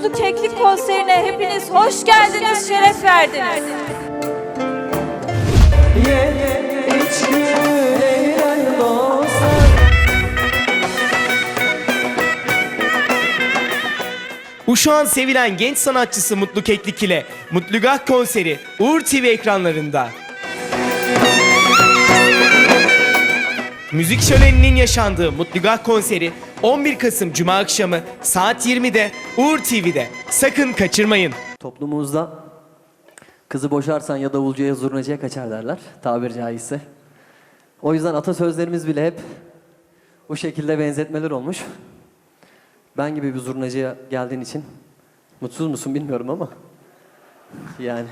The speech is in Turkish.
Mutlu Keklik konserine hepiniz hoş geldiniz, şeref verdiniz. Ye iç eğlen dostlar Uşağın sevilen genç sanatçısı Mutlu Keklik ile Mutlugah konseri Uğur TV ekranlarında. Müzik şöleninin yaşandığı Mutlugah konseri 11 Kasım Cuma akşamı saat 20'de Uğur TV'de. Sakın kaçırmayın. Toplumumuzda kızı boşarsan ya davulcuya zurnacıya kaçar derler tabiri caizse. O yüzden atasözlerimiz bile hep bu şekilde benzetmeler olmuş. Ben gibi bir zurnacıya geldiğin için mutsuz musun bilmiyorum ama yani.